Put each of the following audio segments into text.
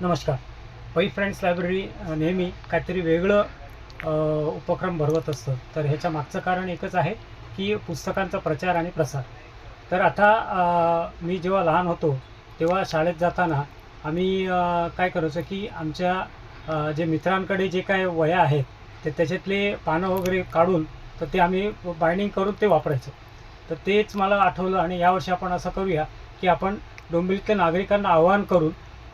नमस्कार. पै friends library नेहमी काहीतरी वेगळं उपक्रम भरवत असतं. तर ह्याच्या मागचं कारण एकच आहे की पुस्तकांचा प्रचार आणि प्रसार. तर आता मी जेव्हा लहान होतो तेव्हा शाळेत जाताना आम्ही काय करायचो की आमच्या जे मित्रांकडे जे काय वया आहेत ते त्याच्यातले पानं वगैरे काढून तर ते आम्ही बाइंडिंग करून ते वापरायचो. तर तेच मला आठवलं आणि यावर्षी आपण असं करूया की आपण डोंबिवलीतल्या नागरिकांना आवाहन करून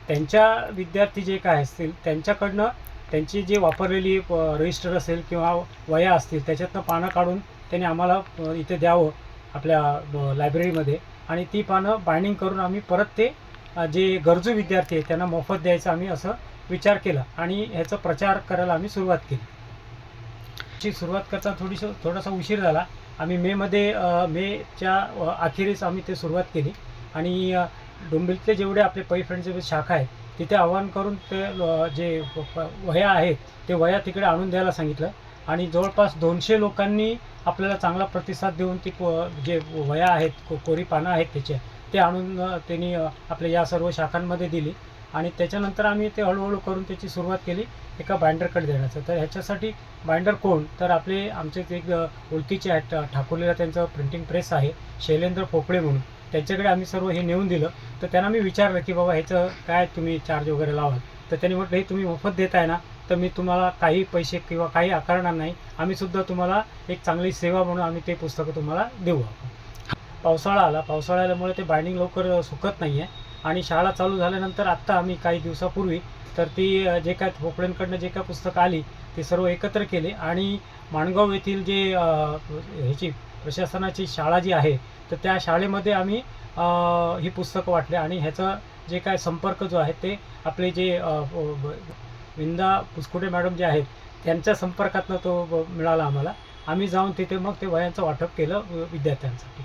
त्यांच्या विद्यार्थी जे काय असतील त्यांच्याकडनं त्यांची जी वापरलेली रजिस्टर असेल किंवा वया असतील त्याच्यातनं पानं काढून त्यांनी आम्हाला इथे द्यावं आपल्या लायब्ररीमध्ये आणि ती पानं बाइंडिंग करून आम्ही परत ते जे गरजू विद्यार्थी आहेत त्यांना मोफत द्यायचं आम्ही असं विचार केला आणि ह्याचा प्रचार करायला आम्ही सुरुवात केली. ची सुरुवात करता थोडीशी थोडासा उशीर झाला. आम्ही मेमध्ये मेच्या अखेरीस आम्ही ते सुरुवात केली. आणि डोंबिवलीतले जेवढे आपले पै फ्रेंडचे जे शाखा आहेत तिथे आवाहन करून ते जे वह्या आहेत ते वह्या तिकडे आणून द्यायला सांगितलं. आणि जवळपास दोनशे लोकांनी आपल्याला चांगला प्रतिसाद देऊन ती जे वह्या आहेत को कोरी पानं आहेत त्याचे ते आणून त्यांनी आपल्या या सर्व शाखांमध्ये दिली. आणि त्याच्यानंतर आम्ही ते हळूहळू करून त्याची सुरुवात केली एका बाइंडरकडे देण्याचं. तर ह्याच्यासाठी बाइंडर कोण? तर आपले आमचे एक ओळखीचे आहेत ठाकुरलेला त्यांचं प्रिंटिंग प्रेस आहे शैलेंद्र पोपळे म्हणून. त्यांच्याकडे आम्ही सर्व हे नेऊन दिलं. तर त्यांना मी विचारलं की बाबा ह्याचं काय तुम्ही चार्ज वगैरे लावाल? तर त्यांनी म्हटलं हे तुम्ही मोफत देताय ना तर मी तुम्हाला काही पैसे किंवा काही आकारणार नाही. आम्हीसुद्धा तुम्हाला एक चांगली सेवा म्हणून आम्ही ते पुस्तकं तुम्हाला देऊ पावसाळा आला. पावसाळा आल्यामुळे ते बाइंडिंग लवकर सुकत नाही आहे आणि शाळा चालू झाल्यानंतर आत्ता आम्ही काही दिवसापूर्वी तर ती जे काय भोपळ्यांकडनं जे काय पुस्तकं आली ते सर्व एकत्र केले. आणि माणगाव येथील जे ह्याची प्रशासनाची शाळा जी आहे तर त्या शाळेमध्ये आम्ही ही पुस्तकं वाटले आणि ह्याचं जे काय संपर्क जो आहे ते आपले जे विंदा पुसकुटे मॅडम जे आहेत त्यांच्या संपर्कातनं तो ब- मिळाला आम्हाला. आम्ही जाऊन तिथे मग ते वयांचं वाटप केलं विद्यार्थ्यांसाठी.